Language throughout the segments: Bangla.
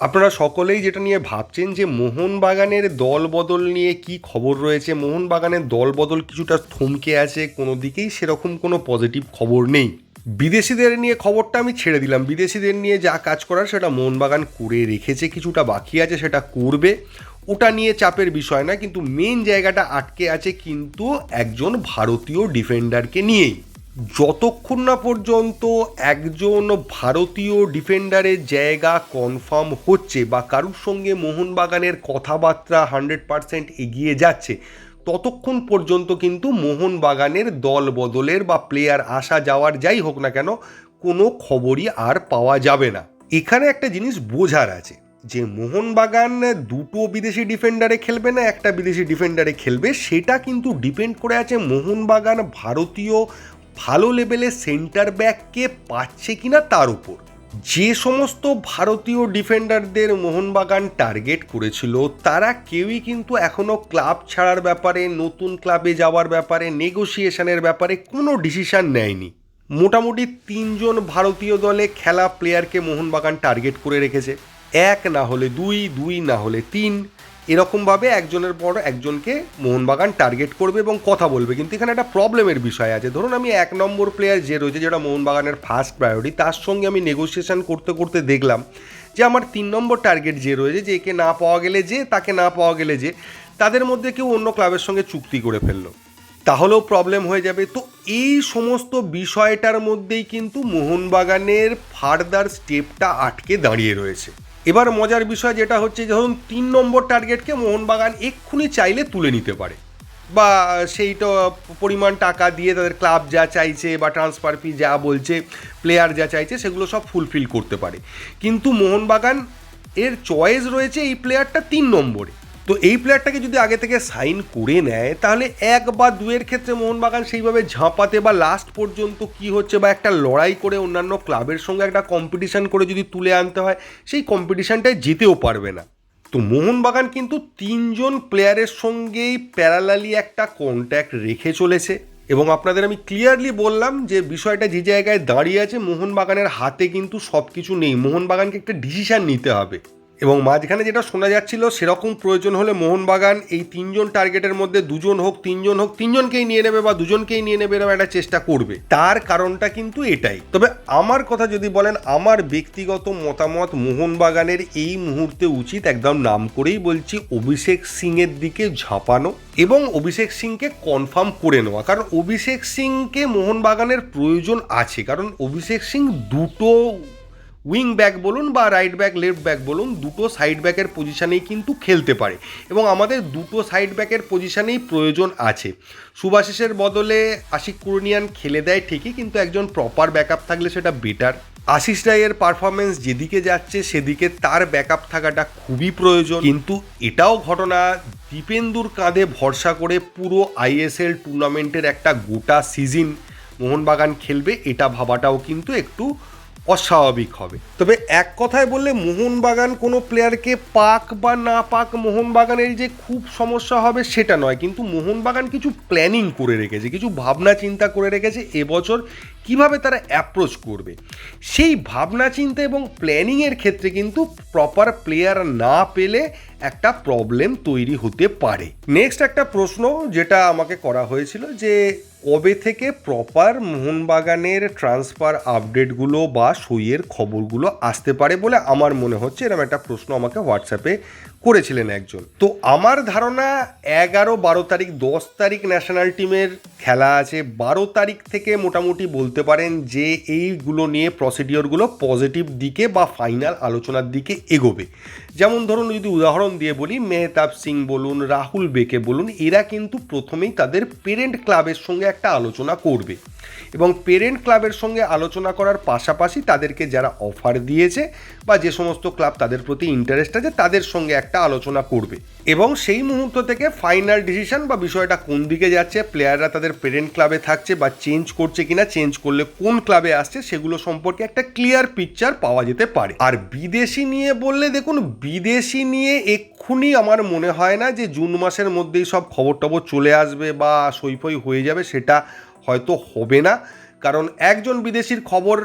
আপনারা সকলেই যেটা নিয়ে ভাবছেন যে মোহনবাগানের দল বদল নিয়ে কি খবর রয়েছে? মোহনবাগানের দল বদল কিছুটা থমকে আছে কোনো দিকেই, সেরকম কোনো পজিটিভ খবর নেই। বিদেশিদের নিয়ে খবরটা আমি ছেড়ে দিলাম। বিদেশিদের নিয়ে যা কাজ করার, সেটা মোহনবাগান করে রেখেছে, কিছুটা বাকি আছে, সেটা করবে। ওটা নিয়ে চাপের বিষয় না, কিন্তু মেন জায়গাটা আটকে আছে কিন্তু একজন ভারতীয় ডিফেন্ডারকে নিয়েই। যতক্ষণ না পর্যন্ত একজন ভারতীয় ডিফেন্ডারের জায়গা কনফার্ম হচ্ছে বা কারুর সঙ্গে মোহনবাগানের কথাবার্তা হান্ড্রেড পারসেন্ট এগিয়ে যাচ্ছে, ততক্ষণ পর্যন্ত কিন্তু মোহনবাগানের দল বদলের বা প্লেয়ার আসা যাওয়ার যাই হোক না কেন, কোনো খবরই আর পাওয়া যাবে না। এখানে একটা জিনিস বোঝার আছে, যে মোহনবাগান দুটো বিদেশি ডিফেন্ডারে খেলবে না, একটা বিদেশি ডিফেন্ডারে খেলবে, সেটা কিন্তু ডিপেন্ড করে আছে মোহনবাগান ভারতীয় ভালো লেভেলের সেন্টার ব্যাককে পাচ্ছে কিনা তার উপর। যে সমস্ত ভারতীয় ডিফেন্ডারদের মোহনবাগান টার্গেট করেছিল, তারা কেউই কিন্তু এখনও ক্লাব ছাড়ার ব্যাপারে, নতুন ক্লাবে যাওয়ার ব্যাপারে, নেগোসিয়েশনের ব্যাপারে কোনো ডিসিশন নেয়নি। মোটামুটি তিনজন ভারতীয় দলে খেলা প্লেয়ারকে মোহনবাগান টার্গেট করে রেখেছে। এক না হলে দুই দুই না হলে তিন। এরকমভাবে একজনের পর একজনকে মোহনবাগান টার্গেট করবে এবং কথা বলবে। কিন্তু এখানে একটা প্রবলেমের বিষয় আছে। ধরুন আমি এক নম্বর প্লেয়ার যে রয়েছে, যেটা মোহনবাগানের ফার্স্ট প্রায়োরিটি তার সঙ্গে আমি নেগোসিয়েশন করতে করতে দেখলাম যে আমার তিন নম্বর টার্গেট যে রয়েছে, যে একে না পাওয়া গেলে যে, তাকে না পাওয়া গেলে যে, তাদের মধ্যে কেউ অন্য ক্লাবের সঙ্গে চুক্তি করে ফেলল। তাহলেও প্রবলেম হয়ে যাবে। তো এই সমস্ত বিষয়টার মধ্যেই কিন্তু মোহনবাগানের ফার্দার স্টেপটা আটকে দাঁড়িয়ে রয়েছে। এবার মজার বিষয় যেটা হচ্ছে ধরুন তিন নম্বর টার্গেটকে মোহনবাগান এক্ষুনি চাইলে তুলে নিতে পারে। বা সেইটা পরিমাণ টাকা দিয়ে তাদের ক্লাব যা চাইছে বা ট্রান্সফার ফি যা বলছে প্লেয়ার যা চাইছে, সেগুলো সব ফুলফিল করতে পারে। কিন্তু মোহনবাগান এর চয়েস রয়েছে এই প্লেয়ারটা তিন নম্বরে। তো এই প্লেয়ারটাকে যদি আগে থেকে সাইন করে নেয়, তাহলে এক বা দুয়ের ক্ষেত্রে মোহনবাগান সেইভাবে ঝাঁপাতে বা লাস্ট পর্যন্ত কি হচ্ছে বা একটা লড়াই করে অন্যান্য ক্লাবের সঙ্গে একটা কম্পিটিশান করে যদি তুলে আনতে হয়, সেই কম্পিটিশনটায় যেতেও পারবে না। তো মোহনবাগান কিন্তু তিনজন প্লেয়ারের সঙ্গেই প্যারালালি একটা কন্ট্যাক্ট রেখে চলেছে। এবং আপনাদের আমি ক্লিয়ারলি বললাম যে বিষয়টা যে জায়গায় দাঁড়িয়ে আছে, মোহনবাগানের হাতে কিন্তু সব কিছু নেই। মোহনবাগানকে একটা ডিসিশান নিতে হবে। এবং মাঝখানে যেটা শোনা যাচ্ছিল, সেরকম প্রয়োজন হলে মোহনবাগান এই তিনজন টার্গেটের মধ্যে দুজন হোক, তিনজন হোক, তিনজনকেই নিয়ে নেবে বা দুজনকেই নিয়ে নেবে এরকম একটা চেষ্টা করবে। তার কারণটা কিন্তু এটাই। তবে আমার কথা যদি বলেন, আমার ব্যক্তিগত মতামত মোহনবাগানের এই মুহূর্তে উচিত একদম নাম করেই বলছি, অভিষেক সিংয়ের দিকে ঝাঁপানো এবং অভিষেক সিংকে কনফার্ম করে নেওয়া। কারণ অভিষেক সিংকে মোহনবাগানের প্রয়োজন আছে। কারণ অভিষেক সিং দুটো উইং ব্যাক বলুন বা রাইট ব্যাক, লেফট ব্যাক বলুন, দুটো সাইড ব্যাকের পজিশানেই কিন্তু খেলতে পারে। এবং আমাদের দুটো সাইড ব্যাকের পজিশানেই প্রয়োজন আছে। সুভাশিসের বদলে আশিক কুরনিয়ান খেলে দেয় ঠিকই, কিন্তু একজন প্রপার ব্যাকআপ থাকলে সেটা বেটার আশিস রায়ের পারফরমেন্স যেদিকে যাচ্ছে, সেদিকে তার ব্যাকআপ থাকাটা খুবই প্রয়োজন। কিন্তু এটাও ঘটনা, দীপেন্দুর কাঁধে ভরসা করে পুরো আইএসএল টুর্নামেন্টের একটা গোটা সিজন মোহনবাগান খেলবে, এটা ভাবাটাও কিন্তু একটু অস্বাভাবিক হবে। তবে এক কথায় বললে মোহনবাগান কোনো প্লেয়ারকে পাক বা না পাক মোহনবাগানের যে খুব সমস্যা হবে সেটা নয়। কিন্তু মোহনবাগান কিছু প্ল্যানিং করে রেখেছে, কিছু ভাবনা চিন্তা করে রেখেছে এবছর কীভাবে তারা অ্যাপ্রোচ করবে। সেই ভাবনা চিন্তা এবং প্ল্যানিংয়ের ক্ষেত্রে কিন্তু প্রপার প্লেয়ার না পেলে একটা প্রবলেম তৈরি হতে পারে। নেক্সট একটা প্রশ্ন যেটা আমাকে করা হয়েছিল যে কবে থেকে প্রপার মোহনবাগানের ট্রান্সফার আপডেটগুলো বা সইয়ের খবরগুলো আসতে পারে বলে আমার মনে হচ্ছে? এরকম একটা প্রশ্ন আমাকে হোয়াটসঅ্যাপে করেছিলেন একজন। তো আমার ধারণা এগারো, বারো তারিখ, দশ তারিখ ন্যাশনাল টিমের খেলা আছে। বারো তারিখ থেকে মোটামুটি বলতে পারেন যে এইগুলো নিয়ে প্রসিডিওরগুলো পজিটিভ দিকে বা ফাইনাল আলোচনার দিকে এগোবে। যেমন ধরুন যদি উদাহরণ দিয়ে বলি, মেহতাব সিং বলুন, রাহুল বেকে বলুন, এরা কিন্তু প্রথমেই তাদের পেরেন্ট ক্লাবের সঙ্গে একটা আলোচনা করবে। এবং পেরেন্ট ক্লাবের সঙ্গে আলোচনা করার পাশাপাশি তাদেরকে যারা অফার দিয়েছে বা যে সমস্ত ক্লাব তাদের প্রতি ইন্টারেস্ট আছে, তাদের সঙ্গে একটা আলোচনা করবে। এবং সেই মুহূর্ত থেকে ফাইনাল ডিসিশন বা বিষয়টা কোন দিকে যাচ্ছে প্লেয়াররা তাদের পেরেন্ট ক্লাবে থাকছে বা চেঞ্জ করছে কিনা চেঞ্জ করলে কোন ক্লাবে আসছে, সেগুলো সম্পর্কে একটা ক্লিয়ার পিকচার পাওয়া যেতে পারে। আর বিদেশি নিয়ে বললে দেখুন, বিদেশি নিয়ে এক্ষুনি আমার মনে হয় না যে জুন মাসের মধ্যেই সব খবর টবর চলে আসবে বা সইফই হয়ে যাবে, সেটা হয়তো হবে না। কারণ একজন বিদেশির খবর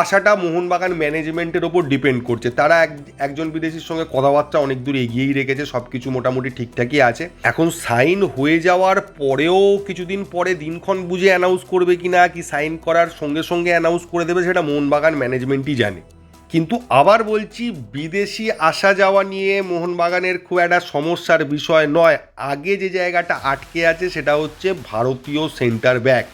আশাটা মোহনবাগান ম্যানেজমেন্টের ওপর ডিপেন্ড করছে। তারা এক, একজন বিদেশির সঙ্গে কথাবার্তা অনেক দূর এগিয়েই রেখেছে সব কিছু মোটামুটি ঠিকঠাকই আছে। এখন সাইন হয়ে যাওয়ার পরেও কিছুদিন পরে দিনক্ষণ বুঝে অ্যানাউন্স করবে কি না কি সাইন করার সঙ্গে সঙ্গে অ্যানাউন্স করে দেবে, সেটা মোহনবাগান ম্যানেজমেন্টই জানে। কিন্তু আবার বলছি, বিদেশি আসা যাওয়া নিয়ে মোহনবাগানের খুব একটা সমস্যার বিষয় নয়। আগে যে জায়গাটা আটকে আছে সেটা হচ্ছে ভারতীয় সেন্টার ব্যাক।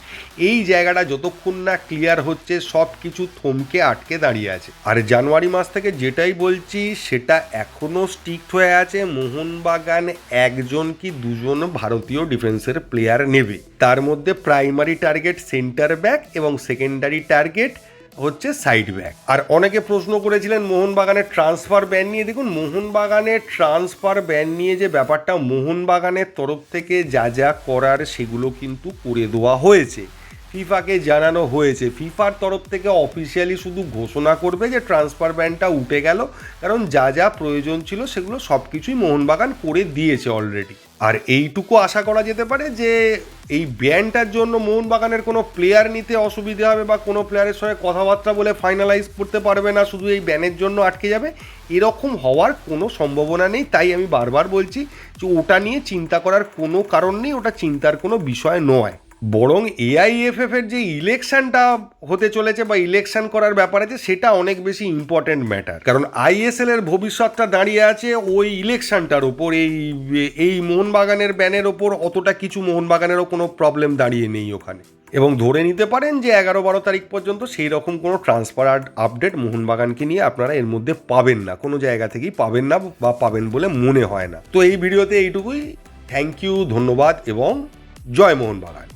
এই জায়গাটা যতক্ষণ না ক্লিয়ার হচ্ছে, সব কিছু থমকে আটকে দাঁড়িয়ে আছে। আর জানুয়ারি মাস থেকে যেটাই বলছি, সেটা এখনও স্ট্রিক্ট হয়ে আছে। মোহনবাগান একজন কি দুজন ভারতীয় ডিফেন্সের প্লেয়ার নেবে। তার মধ্যে প্রাইমারি টার্গেট সেন্টার ব্যাক এবং সেকেন্ডারি টার্গেট হচ্ছে সাইড ব্যাক আর অনেকে প্রশ্ন করেছিলেন মোহনবাগানের ট্রান্সফার ব্যান নিয়ে। দেখুন মোহনবাগানের ট্রান্সফার ব্যান নিয়ে যে ব্যাপারটা মোহনবাগানের তরফ থেকে যা যা করার সেগুলো কিন্তু করে দেওয়া হয়েছে। ফিফাকে জানানো হয়েছে। ফিফার তরফ থেকে অফিসিয়ালি শুধু ঘোষণা করবে যে ট্রান্সফার ব্যানটা উঠে গেল। কারণ যা যা প্রয়োজন ছিল সেগুলো সব কিছুই মোহনবাগান করে দিয়েছে অলরেডি আর এইটুকু আশা করা যেতে পারে যে এই ব্যানটার জন্য মোহনবাগানের কোনো প্লেয়ার নিতে অসুবিধে হবে বা কোনো প্লেয়ারের সঙ্গে কথাবার্তা বলে ফাইনালাইজ করতে পারবে না, শুধু এই ব্যানের জন্য আটকে যাবে। এরকম হওয়ার কোনো সম্ভাবনা নেই, তাই আমি বারবার বলছি যে ওটা নিয়ে চিন্তা করার কোনো কারণ নেই, ওটা চিন্তার কোনো বিষয় নয়। বরং এআইএফএফ এর যে ইলেকশনটা হতে চলেছে বা ইলেকশন করার ব্যাপার আছে সেটা অনেক বেশি ইম্পর্ট্যান্ট ম্যাটার কারণ আইএসএল এর ভবিষ্যৎটা দাঁড়িয়ে আছে ওই ইলেকশনটার ওপর এই এই মোহনবাগানের ব্যানের ওপর অতটা কিছু মোহনবাগানেরও কোনো প্রবলেম দাঁড়িয়ে নেই ওখানে। এবং ধরে নিতে পারেন যে এগারো বারো তারিখ পর্যন্ত সেই রকম কোনো ট্রান্সফার আপডেট মোহনবাগানকে নিয়ে আপনারা এর মধ্যে পাবেন না, কোনো জায়গা থেকেই পাবেন না বা পাবেন বলে মনে হয় না। তো এই ভিডিওতে এইটুকুই। থ্যাংক ইউ ধন্যবাদ এবং জয় মোহনবাগান।